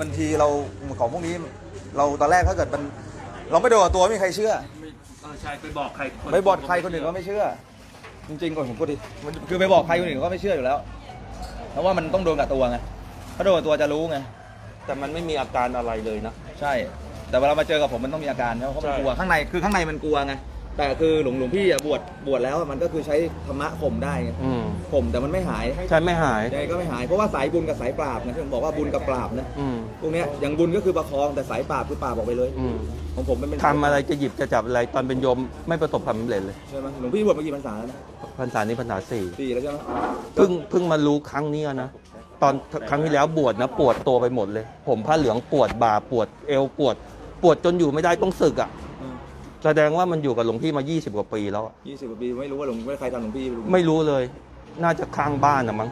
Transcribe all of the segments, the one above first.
บางทีเราของพวกนี้เราตอนแรกถ้าเกิดมันเราไม่โดนกับตัวไม่มีใครเชื่อ ไม่เออใช่ไปบอกใครคนไปบอกใครคนอื่นก็ไม่เชื่อ จริงๆก่อนผมพูดดิมันคือไปบอกใครคนอื่นก็ไม่เชื่ออยู่แล้ว เพราะว่ามันต้องโดนกับตัวไงถ้าโดนกับตัวจะรู้ไงแต่มันไม่มีอาการอะไรเลยนะ ใช่ แต่เวลามาเจอกับผมมันต้องมีอาการนะเพราะมันใช่ กลัวข้างในคือข้างในมันกลัวไง แต่คือหลวงหลวงพี่อะบวชบวชแล้วมันก็คือใช้ธรรมะข่มได้ไงอืมข่มแต่มันไม่หายใช่ไม่หายยังไงก็ไม่หายเพราะว่าสายบุญกับสายปราบนะที่ผมบอกว่าบุญกับปราบนะอืมพวกเนี้ยอย่างบุญก็คือประคองแต่สายปราบคือปราบออกไปเลยอืมของผมมันเป็นทำอะไรจะหยิบจะจับอะไรตอนเป็นโยมไม่ประสบความสำเร็จเลยใช่ไหมหลวงพี่บวชมากี่พรรษาแล้วนะพรรษานี้พรรษาสี่สี่แล้วใช่ไหมเพิ่งเพิ่งมารู้ครั้งเนี้ยนะตอนครั้งที่แล้วบวชนะปวดตัวไปหมดเลย ผมผ้าเหลืองปวดบ่าปวดเอวปวด ปวดจนอยู่ไม่ได้ต้องสึกอะ แสดงว่ามันอยู่กับหลวงพี่มา 20 กว่าปีแล้วอะยี่สิบกว่าปีไม่รู้ว่าหลวงไม่ใครทำหลวงพี่ไม่รู้ไม่รู้เลย น่าจะข้างบ้านอะมั้ง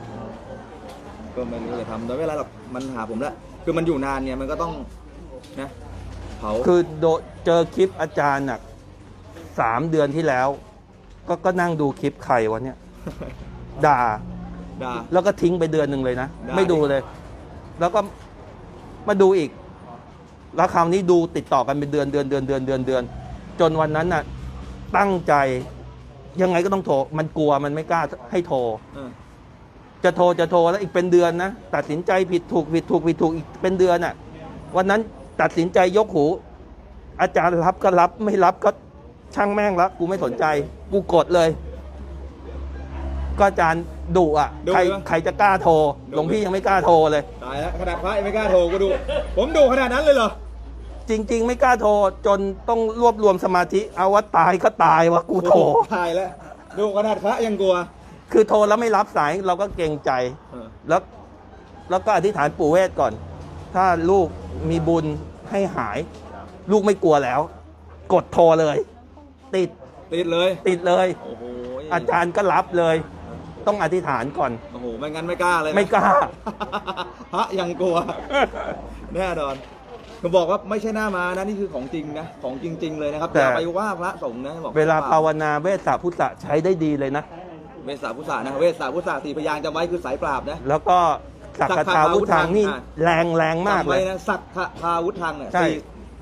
ก็ไม่รู้จะทำแต่ไม่เป็นไรหรอกมันหาผมละคือมันอยู่นานเนี่ยมันก็ต้องนะเผาคือโดเจอคลิปอาจารย์อะสามเดือนที่แล้ว ก็ก็นั่งดูคลิปใครวะเนี่ย ด่า ด่า แล้วก็ทิ้งไปเดือนหนึ่งเลยนะ ได้ ไม่ดูเลย แล้วก็มาดูอีก แล้วคราวนี้ดูติดต่อกันเป็นเดือนเดือนเดือนเดือนเดือนเดือน จนวันนั้นน่ะตั้งใจยังไงก็ต้องโทร มันกลัวมันไม่กล้าให้โทร เออจะโทรจะโทรแล้วอีกเป็นเดือนนะ ตัดสินใจผิดถูกผิดถูกผิดถูกอีกเป็นเดือนอะ วันนั้นตัดสินใจยกหู อาจารย์รับก็รับ ไม่รับก็ช่างแม่งละกูไม่สนใจ กูกดเลย ก็อาจารย์ดุอะใครใครจะกล้าโทรหลวงพี่ยังไม่กล้าโทรเลย ตายแล้วขนาดพระยังไม่กล้าโทรกูดู ผมดูขนาดนั้นเลยเหรอ จริง ๆ ไม่กล้าโทรจนต้องรวบรวมสมาธิ เอาว่าตายก็ตายวะกูโทรตายแล้วดูขนาดพระยังกลัว คือโทรแล้วไม่รับสายเราก็เกรงใจเออ แล้วแล้วก็อธิษฐานปู่เวทก่อน ถ้าลูกมีบุญให้หาย ลูกไม่กลัวแล้ว กดโทรเลย ติดติดเลย ติดเลย โอ้โหอาจารย์ก็รับเลย ต้องอธิษฐานก่อน โอ้โหไม่งั้นไม่กล้าเลยนะ ไม่กล้า พระยังกลัว แน่นอน ผมบอกว่าไม่ใช่หน้ามานะนี่คือของจริงนะของจริง ๆ เลยนะครับแต่ อย่าไปว่าพระสงฆ์นะบอกเวลาภาวนาเวสสาพุทธะใช้ได้ดีเลยนะ เวสสาพุทธานะเวสสาพุทธาสี่พยางค์จำไว้คือสายปราบนะ แล้วก็สักคาถาวุธังนี่อะ แรงแรงมากจำเลไว้ย นะสักขะพาวุธังเนี่ยใช่ สี่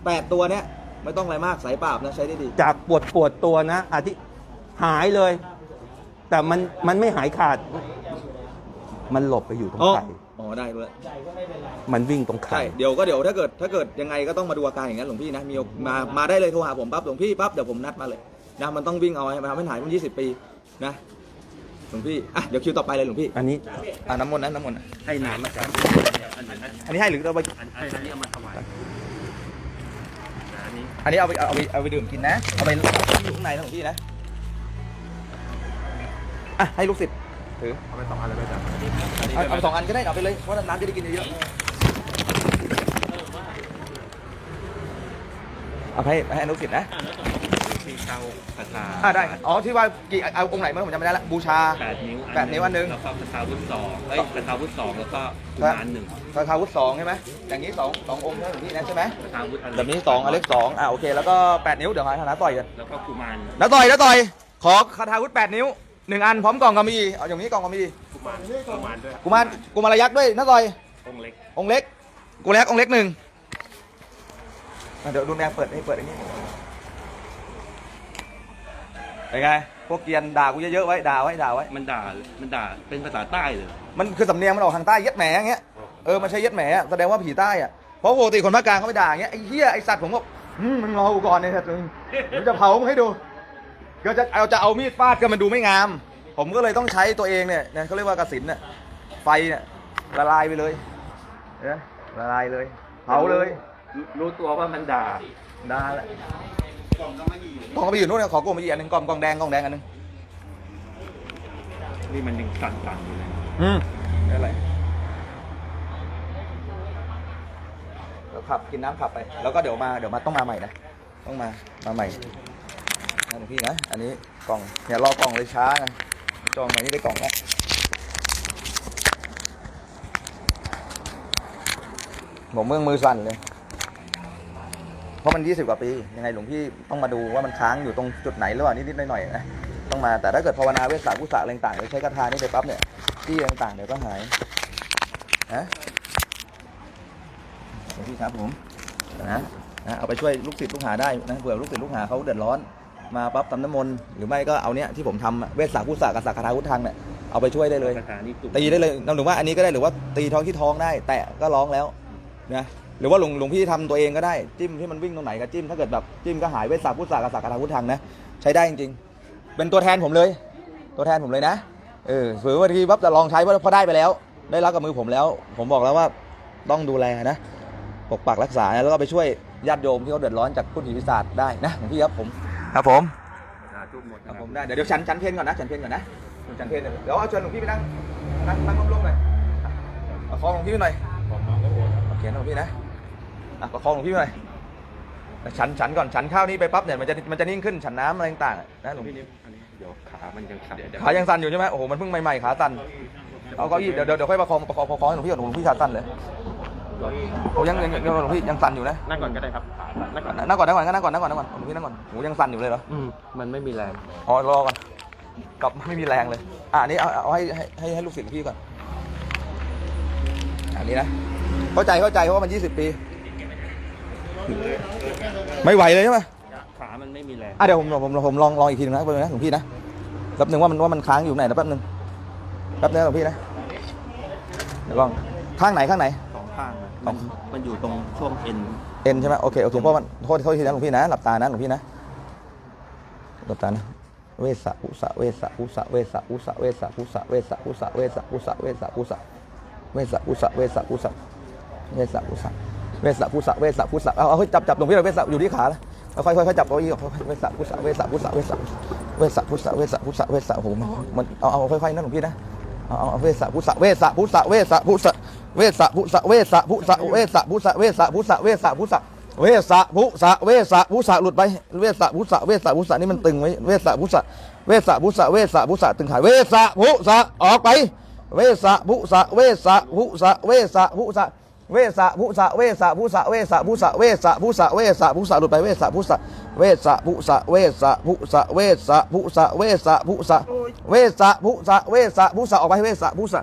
แปดตัวเนี้ยไม่ต้องอะไรมากสายปราบนะใช้ได้ดี จากปวดปวดตัวนะอธิหายเลย แต่มันมันไม่หายขาด มันหลบไปอยู่ตรงอ๋อ ไข่ อ๋อได้เลยมันวิ่งตรงใช่ไข่เดี๋ยวก็เดี๋ยวถ้าเกิดถ้าเกิดยังไงก็ต้องมาดูอาการอย่างนั้นหลวงพี่นะมีโอกมามาได้เลยโทรหาผมปั๊บหลวงพี่ปั๊บเดี๋ยวผมนัดมาเลยนะมันต้องวิ่งเอาให้มาทำให้หายมันยี่สิบปีนะหลวงพี่อะเดี๋ยวคิวต่อไปเลยหลวงพี่อันนี้อะน้ำมนต์นะน้ำมนต์นะให้น้ำอาจารย์อันนี้ให้หรือเราไปอันอันนี้เอามาถวายอันนี้อันนี้เอาไปเอาไปเอาไปดื่มกินนะเอาไปอยู่ข้างในนะหลวงพี่นะอะให้ลูกศิษย์ ถือเอาไปสองอันเลยอาจารย์เอาเอาสองอันก็ได้เอาไปเลยเพราะน้ำจะได้กินเยอะๆเอาให้ให้ลูกศิษย์นะที่เก้าคาถาอ่าได้อ๋อที่ว่ากี่เอาองค์ไหนเมื่อผมจำไม่ได้ละบูชา แปดนิ้วแปดนิ้วอันหนึ่ง แล้วก็คาถาวุฒิสองเอ้ยคาถาวุฒิสองแล้วก็กุมารหนึ่งคาถาวุฒิสองใช่ไหมอย่างนี้สองสององค์ใช่ไหมพี่นะใช่ไหมคาถาวุฒิอันแบบนี้สองอเล็กสองอ่าโอเคแล้วก็แปดนิ้วเดี๋ยวหาหาต่อยกันแล้วก็กุมารน้าต่อยน้าต่อยขอคาถาวุฒิแปดนิ้ว หนึ่งอันพร้อมกล่องกำมะหยี่เอาอย่างนี้กล่องกำมะหยี่กุมารกุมารด้วยกุมารกุมารยักษ์ด้วยน้าต่อยองค์เล็กองค์เล็กกูเล็กองค์เล็กหนึ่งอะเดี๋ยวดูแนวเปิดให้เปิดอย่างนี้เป็นไงพวกเกรียนด่ากูเยอะๆไว้ด่าไว้ด่าไว้ มันด่ามันด่าเป็นภาษาใต้เลยมันคือสำเนียงมันออกทางใต้เย็ดแหมอย่างเงี้ย เออ มันใช้เย็ดแหมอะแสดงว่าผีใต้อะเพราะปกติคนภาคกลางเขาไปด่าอย่างเงี้ยไอ้เหี้ยไอ้สัตว์ผมก็อืมมันงอกูก่อนเนี่ยมึงผมจะเผามึงให้ดู ก็จะเอาจะเอามีดฟาดก็มันดูไม่งาม ผมก็เลยต้องใช้ตัวเองเนี่ยเนี่ยเขาเรียกว่ากสินเนี่ยไฟเนี่ยละลายไปเลยเห็นไหมละลายเลยเผาเลยรู้รู้ตัวว่ามันด่าได้แล้วกล่องก็ไปอยู่นู่นเนี่ยขอกล่องมาอีกอันหนึงกล่องกล่องแดงกล่องแดงอันหนึงนี่มันยังสั่นๆอยู่เลยอืมไม่เป็นไรแล้วขับกินน้ำขับไป แล้วก็เดี๋ยวมาเดี๋ยวมาต้องมาใหม่นะต้องมามาใหม่ นะหลวงพี่นะ อันนี้กล่องอย่ารอกล่องเลยช้านะจองมานี่ได้กล่องแล้วผมเมืองมือสั่นเลย เพราะมัน 20 กว่าปี ยังไงหลวงพี่ต้องมาดูว่ามันค้างอยู่ตรงจุดไหนหรือเปล่านิดๆหน่อยๆนะ ต้องมา แต่ถ้าเกิดภาวนาเวสสากุสะอะไรต่างๆเดี๋ยวใช้คาถานี่ไปปั๊บเนี่ย ที่ต่างๆเดี๋ยวก็หายนะหลวงพี่ครับผมนะนะเอาไปช่วยลูกศิษย์ลูกหาได้นะเผื่อลูกศิษย์ลูกหาเขาเดือดร้อน มาปั๊บทำน้ำมนต์หรือไม่ก็เอาเนี้ยที่ผมทำอะเวสสาพุทธากับสักคาทาวุธังเนี่ยเอาไปช่วยได้เลยคาถานี่จุกตีได้เลยหรือว่าอันนี้ก็ได้หรือว่าตีท้องที่ท้องได้ แตะก็ร้องแล้วนะหรือว่าหลวงหลวงพี่ทำตัวเองก็ได้จิ้มที่มันวิ่งตรงไหนก็จิ้มถ้าเกิดแบบจิ้มก็หายเวสสาพุทธากับสักคาทาวุธังนะใช้ได้จริงๆ เป็นตัวแทนผมเลย ตัวแทนผมเลยนะเออฝือว่าทีปั๊บจะลองใช้เพราะพอได้ไปแล้ว ได้รับกับมือผมแล้ว ผมบอกแล้วว่าต้องดูแลนะปกปักรักษาแล้วก็ไปช่วยญาติโยมที่เขาเดือดร้อนจากพุทธิวิสาสได้นะหลวงพี่ครับผม ครับผมจุกหมดครับผมได้เดี๋ยวเดี๋ยวฉันฉันเพนก่อนนะฉันเพนก่อนนะฉันเพนเดี๋ยวเอาเชิญหลวงพี่ไปนั่งนั่งนั่งร่มๆหน่อยเอาคองหลวงพี่ไปหน่อยผมมองก็โอนโอเคนะหลวงพี่นะอะประคองหลวงพี่ไปหน่อยฉันฉันก่อนฉันข้าวนี้ไปปั๊บเนี่ยมันจะมันจะนิ่งขึ้นฉันน้ำอะไรต่างๆนะหลวงพี่พี่นี่อันนี้เดี๋ยวขามันยังสั่นขายังสั่นอยู่ใช่ไหมโอ้โหมันเพิ่งใหม่ๆขาสั่นเอาเก้าอี้เดี๋ยวเดี๋ยวเดี๋ยวค่อยประคองประคองประคองให้หลวงพี่ก่อนหลวงพี่ขาสั่นเลย โอ้ยังยังยังหลวงพี่ยังสั่นอยู่นะนั่งก่อนก็ได้ครับนั่งก่อนนั่งก่อนนั่งก่อนนั่งก่อนนั่งก่อนนั่งก่อนหลวงพี่นั่งก่อนโอ้ยังสั่นอยู่เลยเหรออืมมันไม่มีแรงอ๋อรอก่อนกลับไม่มีแรงเลย อะอันนี้เอาเอาให้ให้ให้ให้ลูกศิษย์พี่ก่อนอันนี้นะเข้าใจเข้าใจเพราะว่ามัน 20 ปี ไม่ไหวเลยใช่ไหมขามันไม่มีแรงอะเดี๋ยวผมผมผมลองลองอีกทีนึงนะแป๊บนึงนะหลวงพี่นะแป๊บนึงว่ามันว่ามันค้างอยู่ไหนนะแป๊บนึงแป๊บนึงนะหลวงพี่นะเดี๋ยวลองข้างไหนข้างไหนสอง ข้างอะมันมันอยู่ตรงช่วงเอ็นเอ็นใช่ไหมโอเคโอเคเพราะมันโทษโทษทีนะหลวงพี่นะหลับตานะหลวงพี่นะหลับตานะเวสะพุสะเวสะพุสะเวสะพุสะเวสะพุสะเวสะพุสะเวสะพุสะเวสะพุสะเวสะพุสะเวสะพุสะเวสะพุสะเวสะพุสะเวสะพุสะเอาเอาเฮ้ยจับจับหลวงพี่เราเวสะอยู่ที่ขาแล้วเอาค่อยค่อยค่อยจับเก้าอี้ก่อนค่อยๆเวสะพุสะเวสะพุสะเวสะเวสะพุสะเวสะพุสะเวสะโอ้โหมันมันเอาเอาค่อยๆนะหลวงพี่นะเอาเอาเอาเวสะพุสะเวสะพุสะเวสะพุสะ เวสสะพุสะเวสสะพุสะเวสสะพุสะเวสสะพุสะเวสสะพุสะเวสสะพุสะเวสสะพุสะหลุดไปเวสสะพุสะเวสสะพุสะนี่มันตึงไว้เวสสะพุสะเวสสะพุสะเวสสะพุสะตึงหายเวสสะพุสะออกไป เวสสะพุสะเวสสะพุสะเวสสะพุสะเวสะพุสะเวสะพุสะเวสะพุสะเวสะพุสะเวสะพุสะหลุดไปเวสะพุสะเวสะพุสะเวสะพุสะเวสะพุสะเวสะพุสะเวสะพุสะเวสะพุสะออกไปเวสะพุสะ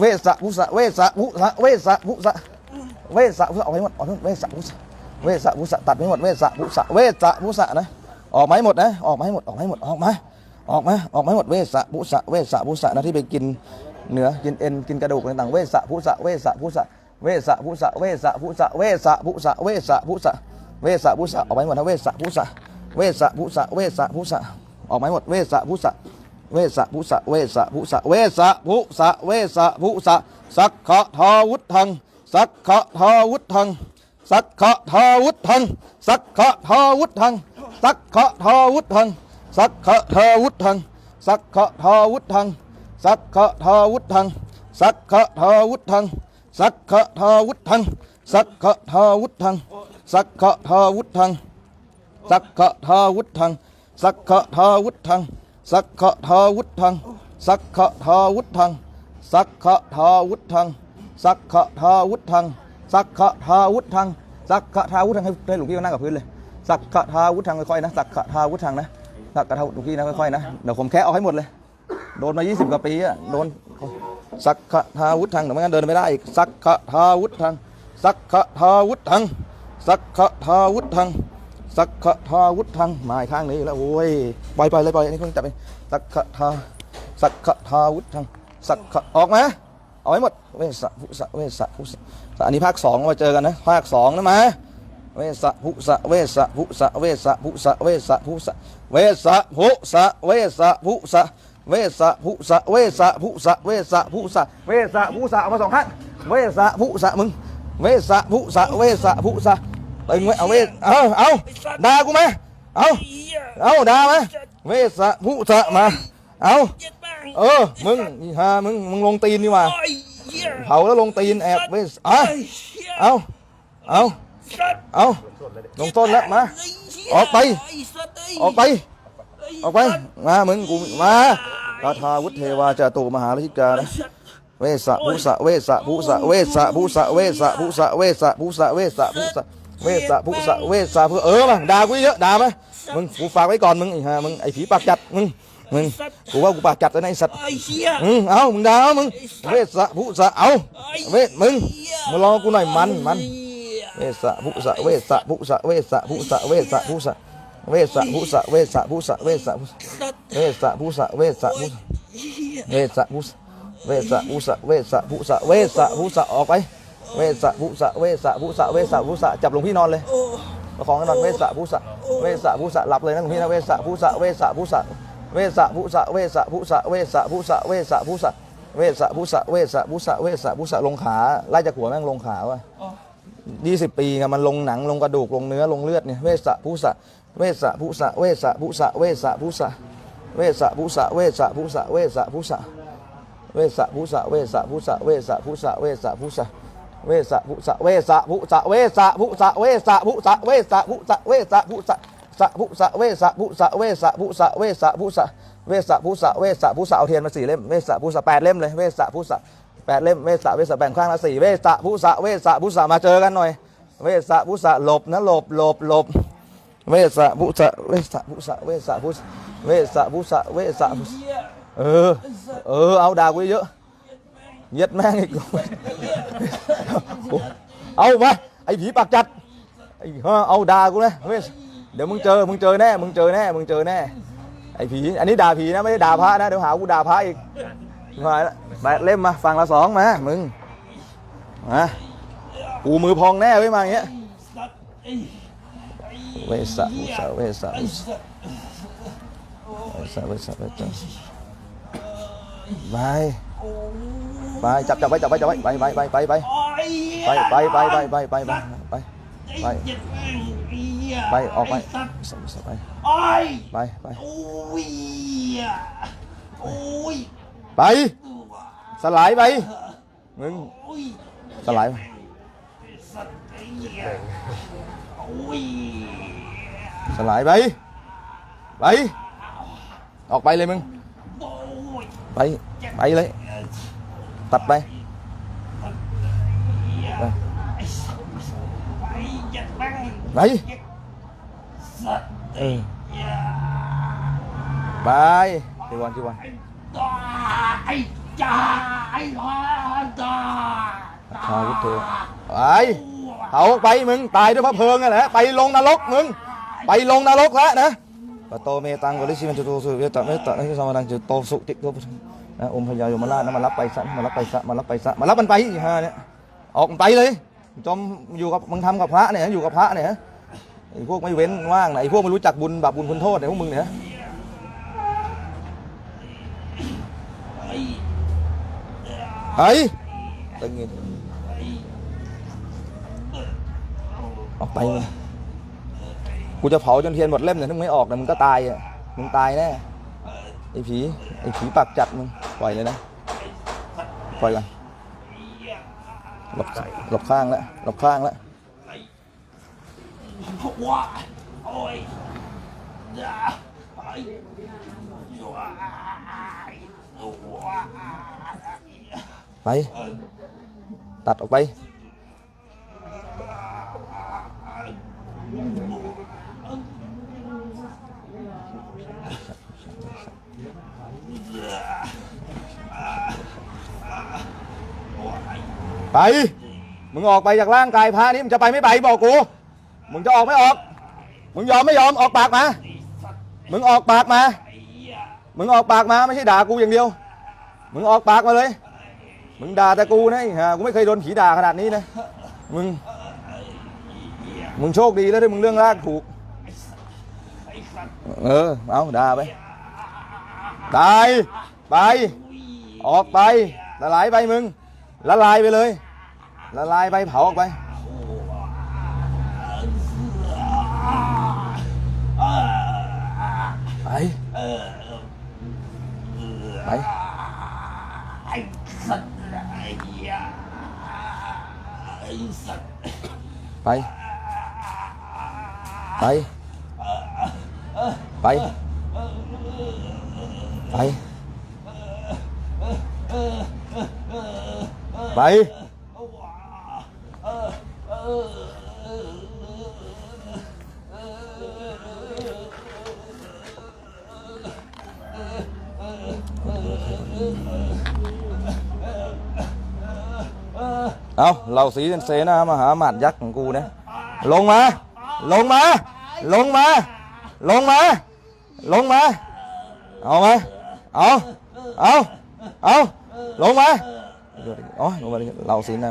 เวสะพุสะเวสะพุสะเวสะพุสะเวสะพุสะออกไปให้หมดออกไหมเวสะพุสะเวสะพุสะตัดไม่หมดเวสะพุสะเวสะพุสะนะออกมาให้หมดนะออกมาให้หมดออกมาให้หมดออกมาออกมาออกมาให้หมดเวสะพุสะเวสะพุสะนะที่ไปกินเนื้อกินเอ็นกินกระดูกต่างๆเวสะพุสะเวสะพุสะเวสะพุสะเวสะพุสะเวสะพุสะเวสะพุสะเวสะพุสะออกมาให้หมดนะเวสะพุสะเวสะพุสะเวสะพุสะออกมาให้หมดเวสะพุสะ เวสะพุสะเวสะพุสะเวสะพุสะเวสะพุสะสักขะทาวุธังสักขะทาวุธังสักขะทาวุธังสักขะทาวุธังสักขะทาวุธังสักขะทาวุธังสักขะทาวุธังสักขะทาวุธังสักขะทาวุธังสักขะทาวุธังสักขะทาวุธังสักขะทาวุธังสักขะทาวุธังสักขะทาวุธัง สักขะทาวุธัง สักขะทาวุธัง สักขะทาวุธัง สักขะทาวุธัง สักขะทาวุธัง สักขะทาวุธังให้ให้หลวงพี่มานั่งกับพื้นเลย สักขะทาวุธังค่อยๆนะ สักขะทาวุธังนะ สักขะทาวุหลวงพี่นะค่อยๆนะ เดี๋ยวผมแค่เอาให้หมดเลย โดนมา 20 กว่าปีอะโดน สักขะทาวุธังเดี๋ยวไม่งั้นเดินไม่ได้อีก สักขะทาวุธัง สักขะทาวุธัง สักขะทาวุธัง สักขทาวุธังมาอีกข้างนี้แล้วโอ้ยปล่อยไปเลยปล่อยอันนี้เพิ่งจับไปสักขทาสักขทาวุธังสักขออกมาเอาให้หมดเวสะภุสะเวสะภุสะอันนี้ภาคสองมาเจอกันนะภาคสองนะมาเวสะภุสะเวสะภุสะเวสะภุสะเวสะภุสะเวสะภุสะเวสะภุสะเวสะภุสะเวสะภุสะเวสะภุสะเวสะภุสะเอามาสองข้างเวสะภุสะมึงเวสะภุสะเวสะภุสะ ตึงไว้เอาเวสเอาเอาด่ากูไหมเอาเอาด่าไหมเวสะภุสะมาเอาเออมึงฮามึงมึงลงตีนนี่หว่าเผาแล้วลงตีนแอบเวสอะเอาเอาเอาลงต้นแล้วมาไอ้เหี้ยออกไปออกไปออกไปมามึงกูมาคาถาวุฒเทวาจาตุมหาลิกานะสัตว์เวสะภูสะเวสะภูสะเวสะภูสะเวสะภูสะเวสะภูสะเวสะภูสะ เวสะภูสะเวสะภูเออมาด่ากูเยอะด่าไหมมึงกูฝากไว้ก่อนมึงไอ้ห่ามึงไอ้ผีปากจัดมึงมึงกูว่ากูปากจัดแล้วนะไอ้สัตว์ไอ้เหี้ยอืมเอามึงด่าเอามึงเวสะภูสะเอาเวทมึงมาลองกูหน่อยมันมันเวสะภูสะเวสะภูสะเวสะภูสะเวสะภูสะเวสะภูสะเวสะภูสะเวสะภูสะสัตว์เวสะภูสะเวสะภูสะเหี้ยเวสะภูสะเวสะภูสะเวสะภูสะเวสะภูสะออกไป เวสะภูสะเวสะภูสะเวสะภูสะจับหลวงพี่นอนเลยโอ้ประคองกันนอนเวสะภูสะเวสะภูสะหลับเลยนะหลวงพี่นะเวสะภูสะเวสะภูสะเวสะภูสะเวสะภูสะเวสะภูสะเวสะภูสะเวสะภูสะเวสะภูสะเวสะภูสะลงขาไล่จากหัวแม่งลงขาว่ะยี่สิบปีไงมันลงหนังลงกระดูกลงเนื้อลงเลือดเนี่ยเวสะภูสะเวสะภูสะเวสะภูสะเวสะภูสะเวสะภูสะเวสะภูสะเวสะภูสะเวสะภูสะเวสะภูสะเวสะภูสะเวสะภูสะ เวสะภูสะเวสะภูสะเวสะภูสะเวสะภูสะเวสะภูสะเวสะภูสะสะภูสะเวสะภูสะเวสะภูสะเวสะภูสะเวสะภูสะเวสะภูสะเอาเทียนมาสี่เล่มเวสะภูสะแปดเล่มเลยเวสะภูสะแปดเล่มเวสะเวสะแบ่งข้างละสี่เวสะภูสะเวสะภูสะมาเจอกันหน่อย เวสะพุสะหลบนะหลบหลบหลบเวสะพุสะเวสะพุสะเวสะพุสะเวสะพุสะเวสะเออเออเอาด่ากูเยอะ เย็ดแม่งอีก เอามาไอ้ผีปากจัดไอ้เออเอาด่ากูนะเวสเดี๋ยวมึงเจอมึงเจอแน่มึงเจอแน่มึงเจอแน่ไอ้ผีอันนี้ด่าผีนะไม่ได้ด่าพระนะเดี๋ยวหากูด่าพระอีกมาละแบกเล่มมาฟังละสองมามึงมากูมือพองแน่ไว้มาอย่างเงี้ยสัตว์ไอ้ไอ้เวสะพุสะเวสะอุสะสัตว์เวสะเวสะเวสะไป ไปจับจับไว้จับไว้จับไว้ไปไปไปไปไปไปไปไปไปไปไปไปไปไอ้เจ็ดแม่งไอ้เหี้ยไปออกไปไปไปไปไปสลายไปมึงสลายไปสลายไปไปออกไปเลยมึงไปไปเลย ตัดไปไปไอ้สัตว์ไอ้เจ็ดแม่งไปสัตว์เออไปทีวันทีวันตายจ้าไอ้หลานตาทาวุธเทไปเผาไปมึงตายด้วยพระเพลิงนั่นแหละไปลงนรกมึงไปลงนรกแล้วนะปะโตเมตังกลิชิมันจุโตสุเวตะเมตตะนิสมานังจุโตสุติโต นะอมพยายมราชนะมารับไปซะมารับไปซะมารับไปซะมารับมันไปอีฮะเนี่ยออกมันไปเลยจอมอยู่กับมึงทำกับพระเนี่ยอยู่กับพระเนี่ยไอ้พวกไม่เว้นว่างนไอ้พวกไม่รู้จักบุญบาปบุญคุณโทษเนี่ยพวกมึงเนี่ยไอ้ตึงเงี้ยออกไปมึงกูจะเผาจนเทียนหมดเล่มเนี่ยถ้ามึงไม่ออกเนี่ยมึงก็ตายอะมึงตายแน่ไอ้ผีไอ้ผีปากจัดมึง ปล่อยเลยนะปล่อยกันหลบหลบข้างแล้วหลบข้างแล้วว้าโอ้ยจ้าไอ้ว้าว้าไปตัดออกไป ไป มึงออกไปจากร่างกายพระนี้มึงจะไปไม่ไปบอกกู มึงจะออกไม่ออก มึงยอมไม่ยอมออกปากมา มึงออกปากมา มึงออกปากมาไม่ใช่ด่ากูอย่างเดียว มึงออกปากมาเลย มึงด่าแต่กูนะไอ้ห่ากูไม่เคยโดนผีด่าขนาดนี้นะ มึง มึงโชคดีแล้วที่มึงเรื่องรากถูก เออ เอาด่าไปตายไป ออกไปละลายไปมึงละลายไปเลย ละลายไปเผาออกไปไปไปไอ้สัตว์ไอ้เหี้ยไอ้สัตว์ไปไไปไปไปไป เอาเราสีเสนามหาหมัดยักษ์ของกูเนี่ยลงมา ลงมา ลงมา ลงมา ลงมา เอามาเอาเอาเอาลงมาอ๋อลงมาดิเราสีนะ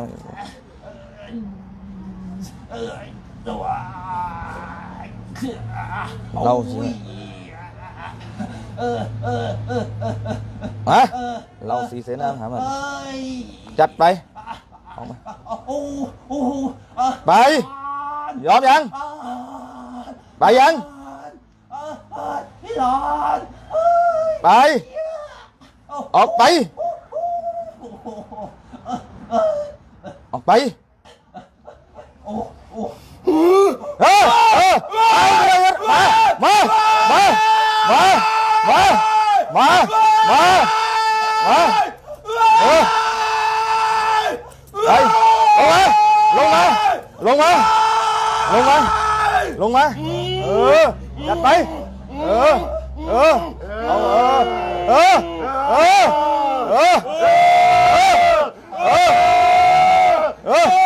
lâu rồi hả? Lâu xì xỉn em hả mày, chặt bay. Bay. Dòm dân bay dân bay. Ọt bay. Ọt bay. ลงมา เออ จัดไป เออ เออ เออ เออ เออ เออ เออ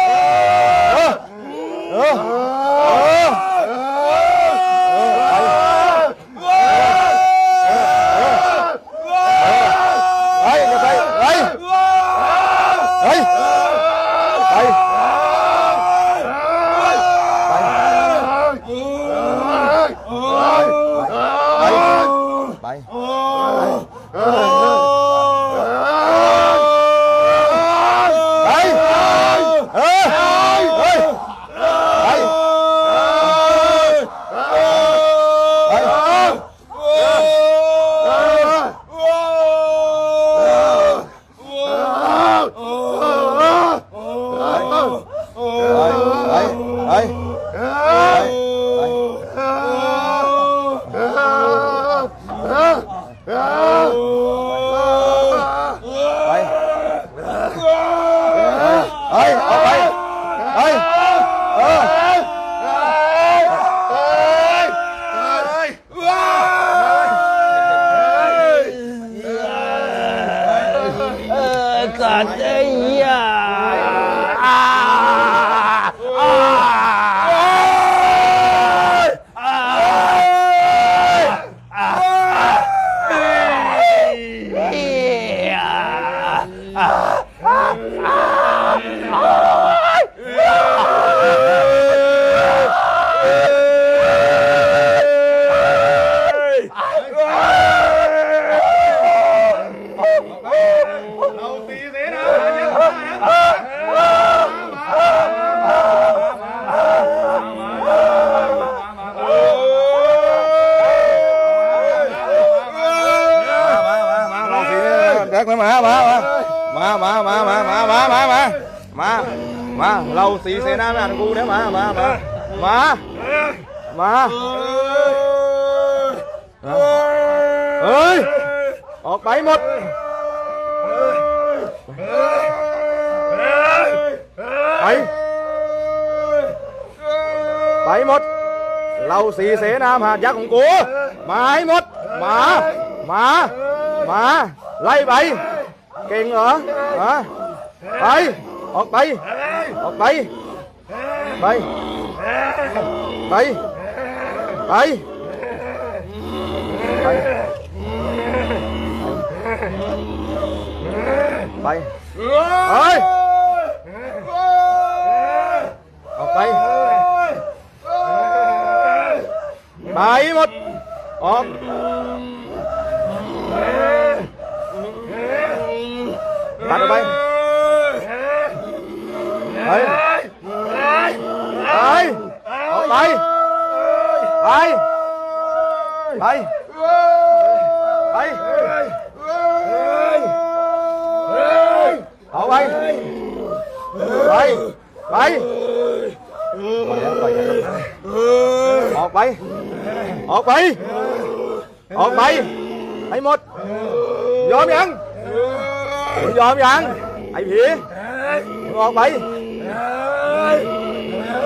mà thằng cu nữa mà mà mà mà mà ơi một bảy một. Bảy. Bảy một. Lâu xì xế nam hà giác cũng mà bảy một. Mà mà mà lấy bảy. Kiên nữa hả? Bảy. Một bảy. Một bảy bay. Bay. Bay. Bay. Bay. Ơi một bay. Bảy một. Một bắt bay. Bay. เออาไป ไป ไป ไป เอาไป ไป ไปออกไป ออกไป ออกไป ให้หมด ยอมยัง ยอมยัง ไอ้ผีออกไป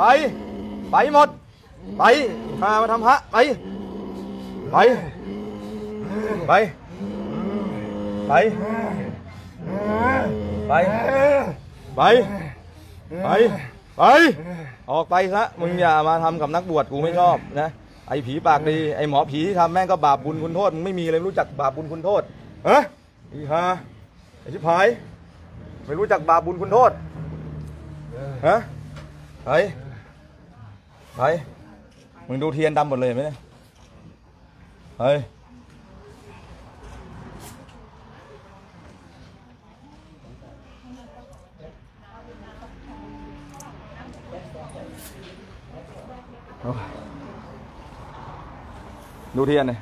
ไป ไปหมด ไปพามาทำพระไป ไป ไป ไป ไป ไป ไป ไป ออกไปซะ มึงอย่ามาทำกับนักบวชกูไม่ชอบนะ ไอ้ผีปากดี ไอ้หมอผีที่ทำแม่งก็บาปบุญคุณโทษ มึงไม่มีเลยรู้จักบาปบุญคุณโทษเฮ้ยอีฮาไอ้ชิบหาย ไม่รู้จักบาปบุญคุณโทษฮะไป ไปมึงดูเทียนดำหมดเลยเห็นไหมเนี่ยเฮ้ยดูเทียนเลย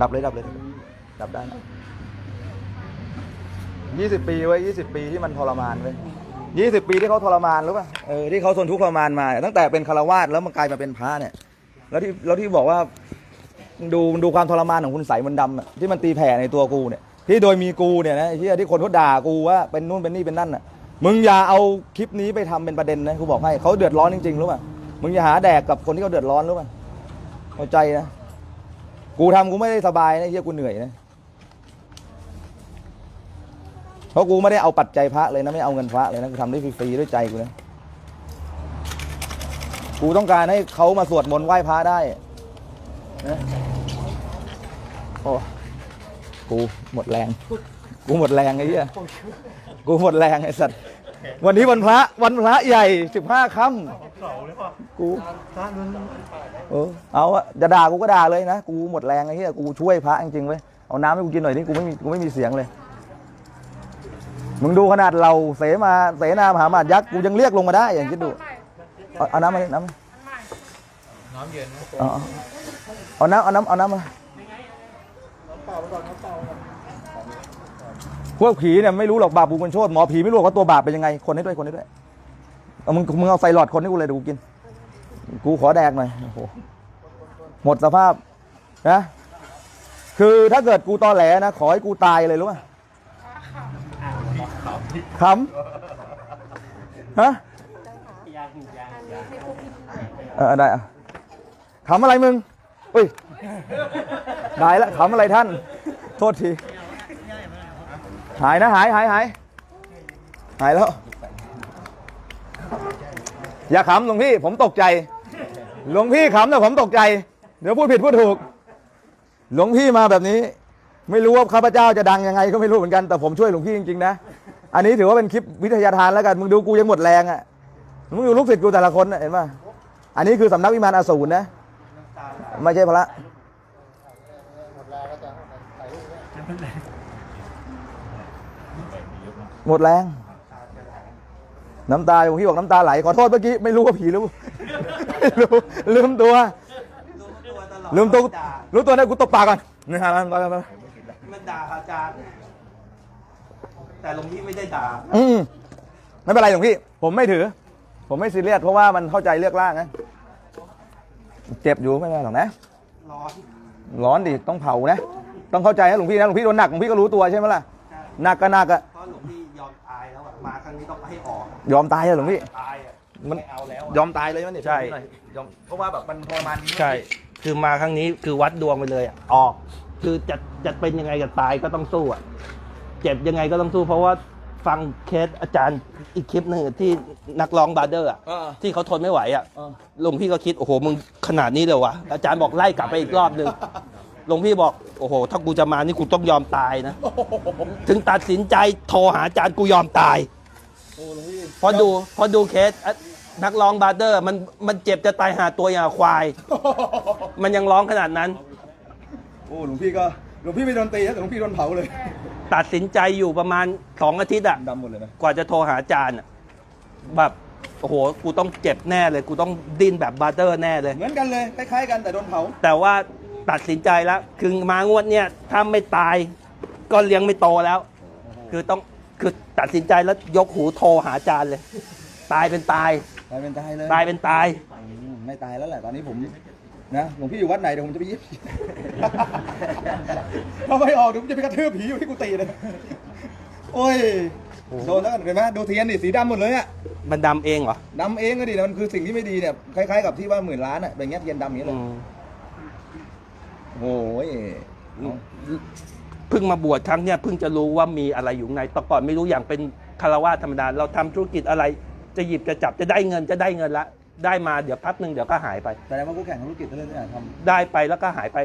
ดับเลยดับเลยดับได้นะ ยี่สิบปีไว้ยี่สิบปีที่มันทรมานไว้ยี่สิบปีที่เขาทรมานรู้ป่ะเออที่เขาทนทุกข์ทรมานมา ตั้งแต่เป็นคารวาสแล้วมันกลายมาเป็นพระเนี่ย แล้วที่แล้วที่บอกว่าดูดูความทรมานของคุณใสายมนต์ดำอะที่มันตีแผ่ในตัวกูเนี่ยที่โดยมีกูเนี่ยนะไอ้ที่ที่คนเขาด่ากูว่าเป็นนู่นเป็นนี่เป็นนั่นอะมึงอย่าเอาคลิปนี้ไปทำเป็นประเด็นนะกูบอกให้เขาเดือดร้อนจริงๆรู้ป่ะมึงอย่าหาแดกกับคนที่เขาเดือดร้อนรู้ป่ะเข้าใจนะกูทำกูไม่ได้สบายนะเฮียกูเหนื่อยนะ เพราะกูไม่ได้เอาปัจจัยพระเลยนะไม่เอาเงินพระเลยนะกูทำได้ฟรีๆด้วยใจกูนะกูต้องการให้เขามาสวดมนต์ไหว้พระได้นะโอ้กูหมดแรง กูหมดแรงไอ้เหี้ยกูหมดแรงไอ้สัตว์วันนี้วันพระวันพระใหญ่สิบห้าค่ำกูเออเอาอะจะด่ากูก็ด่าเลยนะ กูหมดแรงไอ้เหี้ยกูช่วยพระจริงๆเว้ยเอาน้ำให้กูกินหน่อยนี่กูไม่มีกูไม่มีเสียงเลย มึงดูขนาดเราเสมาเสนามหามาดยักษ์กูยังเรียกลงมาได้อย่างคิดดูเอาเอาน้ำมาดิน้ำมาน้ำเย็นนะเอาน้ำเอาน้ำเอาน้ำมาพวกผีเนี่ยไม่รู้หรอกบาปบุญคุณโทษหมอผีไม่รู้หรอกว่าตัวบาปเป็นยังไงคนให้ด้วยคนให้ด้วยเอามึงมึงเอาใส่หลอดคนให้กูเลยเดี๋ยวกูกิน กูขอแดกหน่อยโอ้โหหมดสภาพนะคือถ้าเกิดกูตอแหลนะขอให้กูตายเลยรู้ป่ะ ขำฮะเออได้อะขำอะไรมึงอุ้ยได้ละขำอะไรท่าน โทษทีหายนะหายหายหายหายแล้ว อย่าขำหลวงพี่ผมตกใจ หลวงพี่ขำแต่ผมตกใจ เดี๋ยวพูดผิดพูดถูก หลวงพี่มาแบบนี้ ไม่รู้ว่าข้าพเจ้าจะดังยังไงก็ไม่รู้เหมือนกันแต่ผมช่วยหลวงพี่จริงๆนะ อันนี้ถือว่าเป็นคลิปวิทยาทานแล้วกัน มึงดูกูยังหมดแรงอะ มึงดูลูกศิษย์กูแต่ละคนน่ะเห็นป่ะ อันนี้คือสำนักวิมานอสูรนะ ไม่ใช่พระหมดแรง น้ำตาหลวงพี่บอกน้ำตาไหล ขอโทษเมื่อกี้ ไม่รู้ว่าผีหรือไม่รู้ ลืมตัว ลืมตัว รู้ตัวนะกูตบปากก่อนนี่ฮะมามามามันด่าอาจารย์ แต่หลวงพี่ไม่ได้ด่าอืมไม่เป็นไรหลวงพี่ ผมไม่ถือ ผมไม่ซีเรียสเพราะว่ามันเข้าใจเลือกล่างนะเจ็บอยู่ไม่เป็นไรหรอกนะ ร้อนร้อนดิต้องเผานะ ต้องเข้าใจนะหลวงพี่นะหลวงพี่โดนหนักหลวงพี่ก็รู้ตัวใช่ไหมล่ะหนักก็หนักอะเพราะหลวงพี่ยอมตายแล้วอะมาครั้งนี้ต้องให้ออกยอมตายอะหลวงพี่ ตายอะมัน ไม่เอาแล้วยอมตายเลยมันนี่ใช่ยอมเพราะว่าแบบมันทรมานใช่ คือมาครั้งนี้คือวัดดวงไปเลยอะออก คือจะจะเป็นยังไงกับตายก็ต้องสู้อะ เจ็บยังไงก็ต้องสู้เพราะว่าฟังเคสอาจารย์อีกคลิปหนึ่งที่นักร้องบาร์เดอร์อะเออที่เขาทนไม่ไหวอะเออหลวงพี่ก็คิดโอ้โหมึงขนาดนี้เลยวะอาจารย์บอกไล่กลับไปอีกรอบหนึ่งหลวงพี่บอกโอ้โห ถ้ากูจะมานี่กูต้องยอมตายนะ ถึงตัดสินใจโทรหาอาจารย์กูยอมตายอ้หลวงพี่พอดูพอดูเคสอะนักร้องบาร์เดอร์มันมันเจ็บจะตายหาตัวอย่างควาย มันยังร้องขนาดนั้น โอ้หลวงพี่ก็หลวงพี่ไม่โดนตีนะแต่หลวงพี่โดนเผาเลย ตัดสินใจอยู่ประมาณสองอาทิตย์อะดำหมดเลยนะกว่าจะโทรหาอาจารย์อะแบบโอ้โหกูต้องเจ็บแน่เลย กูต้องดิ้นแบบบาร์เดอร์แน่เลย เหมือนกันเลยคล้ายๆกันแต่โดนเผาแต่ว่าตัดสินใจแล้วคือมางวดเนี่ยถ้าไม่ตายก็เลี้ยงไม่โตแล้ว คือต้องคือตัดสินใจแล้วยกหูโทรหาอาจารย์เลย ตายเป็นตายตายเป็นตายเลยตายเป็นตาย อืมไม่ตายแล้วแหละตอนนี้ผม นะหลวงพี่อยู่วัดไหนเดี๋ยวผมจะไปเยิบถ้าไม่ออกเดี๋ยวผมจะไปกระทืบผีอยู่ที่กุฏิเลยโอ้ยโดนแล้วกันเห็นไหมดูเทียนดิสีดำหมดเลยอะมันดำเองเหรอดำเองก็ดิมันคือสิ่งที่ไม่ดีเนี่ยคล้ายๆกับที่ว่าหมื่นล้านอะเป็นอย่างเงี้ยเทียนดำอย่างเงี้ยเลอืยมโอ้ยเอาเพิ่งมาบวชครั้งเนี่ยเพิ่งจะรู้ว่ามีอะไรอยู่ข้างในแต่ก่อนไม่รู้อย่างเป็นคารวะธรรมดาเราทำธุรกิจอะไร จะหยิบจะจับจะได้เงินจะได้เงินละ ได้มาเดี๋ยวพักหนึ่งเดี๋ยวก็หายไป แสดงว่ากูแข่งธุรกิจเรื่องนี้ทำได้ไปแล้วก็หายไป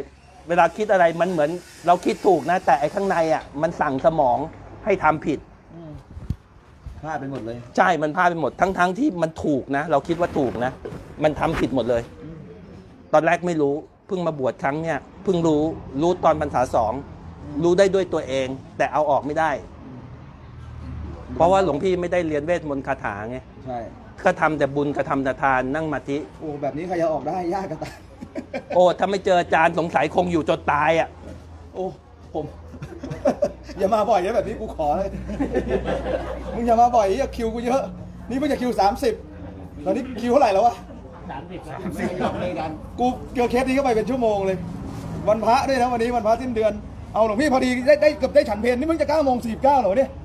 เวลาคิดอะไรมันเหมือน เราคิดถูกนะ แต่ไอ้ข้างในอะมันสั่งสมองให้ทำผิดพลาดไปหมดเลยใช่มันพลาดไปหมดทั้งๆที่มันถูกนะ เราคิดว่าถูกนะ มันทำผิดหมดเลยตอนแรกไม่รู้เพิ่งมาบวชครั้งเนี่ยเพิ่งรู้รู้ตอนพรรษาสองรู้ได้ด้วยตัวเอง แต่เอาออกไม่ได้ เพราะว่าหลวงพี่ไม่ได้เรียนเวทมนต์คาถาไง ใช่ ก็ทำแต่บุญกระทำแต่ทานนั่งมาธิโอ้แบบนี้ใครจะออกได้ยากกระตายโอ้ถ้าไม่เจออาจารย์สงสัยคงอยู่จนตายอะ โอ้ผม อย่ามาบ่อยนะแบบนี้กูขอเลยมึงอย่ามาบ่อยอย่าคิวกูเยอะ นี่เพิ่งจะคิว 30ตอนนี้คิวเท่าไหร่แล้ววะ สามสิบครับกูเกี่ยวเคสนี้เข้าไปเป็นชั่วโมงเลย วันพระด้วยนะวันนี้วันพระสิ้นเดือน เอาหลวงพี่พอดีได้ได้เกือบได้ฉันเพลนี่มึงจะ9โมง49เหรอเนี่ยเอา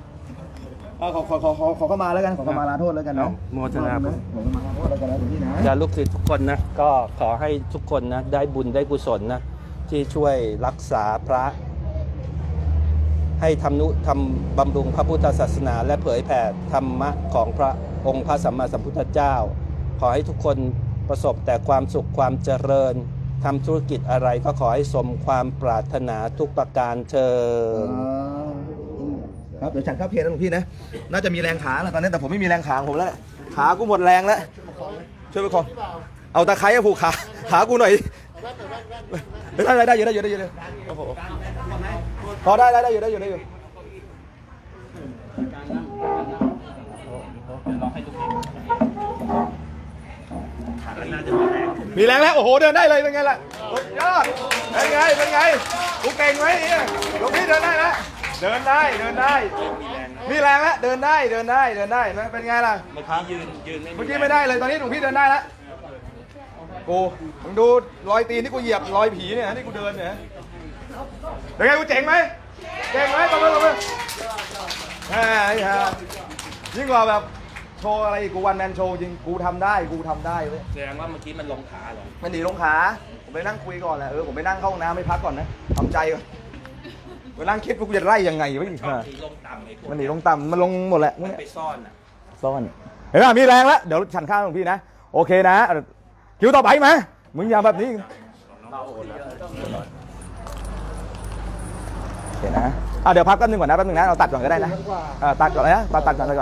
ขอขอขอขอขอเข้ามาแล้วกันขอเข้ามาลาโทษแล้วกันเนาะโมทนาขอเข้ามาลาโทษแล้วกันนะหลวงพี่นะจะลูกศิษย์ทุกคนนะก็ขอให้ทุกคนนะได้บุญได้กุศลนะที่ช่วยรักษาพระ ให้ทำนุทำบำรุงพระพุทธศาสนา และเผยแผ่ธรรมะของพระองค์พระสัมมาสัมพุทธเจ้า ขอให้ทุกคนประสบแต่ความสุขความเจริญทำธุรกิจอะไรก็ขอให้สมความปรารถนาทุกประการเชิญ ครับเดี๋ยวฉันข้าวเพลนนะหลวงพี่นะน่าจะมีแรงขาแล้วตอนนี้แต่ผมไม่มีแรงขาของผมแล้วขากูหมดแรงแล้วช่วยไปคองเอาตะไคร้มาผูกขาขากูหน่อยได้ได้ได้อยู่ได้อยู่ได้อยู่ได้อยู่โอ้โหพอได้ได้ได้อยู่ได้อยู่ได้อยู่มีแรงแล้วโอ้โหเดินได้เลยเป็นไงล่ะยอดเป็นไงเป็นไงกูเก่งไหมเนี่ยหลวงพี่เดินได้แล้ว เดินได้เดินได้มีแรงแล้วเดินได้เดินได้เดินได้นะเป็นไงล่ะเมื่อกี้ยืนยืนไม่เมื่อกี้ไม่ได้เลยตอนนี้หลวงพี่เดินได้แล้วกูมึงดูรอยตีนที่กูเหยียบรอยผีเนี่ยที่กูเดินเนี่ยเป็นไงกูเจ๋งไหมเจ๋งไหมตบมือตบมือแหมไอ้ห่ายิ่งกว่าแบบโชว์อะไรอีกกูวันแมนโชว์จริงกูทำได้กูทำได้เว้ยแสดงว่าเมื่อกี้มันลงขาเหรอมันหนีลงขาผมไปนั่งคุยก่อนแหละเออผมไปนั่งเข้าห้องน้ำไม่พักก่อนนะทำใจก่อน ไปนั่งคิดว่ากูจะไล่ยังไงวะอีกชอบห่าทีลงต่ำไอ้พวกมันหนีลงต่ำมันลงหมดแหละมันไปซ่อนอะซ่อนเห็นไหมมีแรงแล้วเดี๋ยวฉันข้าวหลวงพี่นะ โอเคนะคิวต่อไปมามึงอย่าแบบนี้โอเคนะอะเดี๋ยวพักแป๊บนึงก่อนนะแป๊บนึงนะเราตัดก่อนก็ได้นะอะตัดก่อนเลยนะตัดตัดก่อนเลยก่อน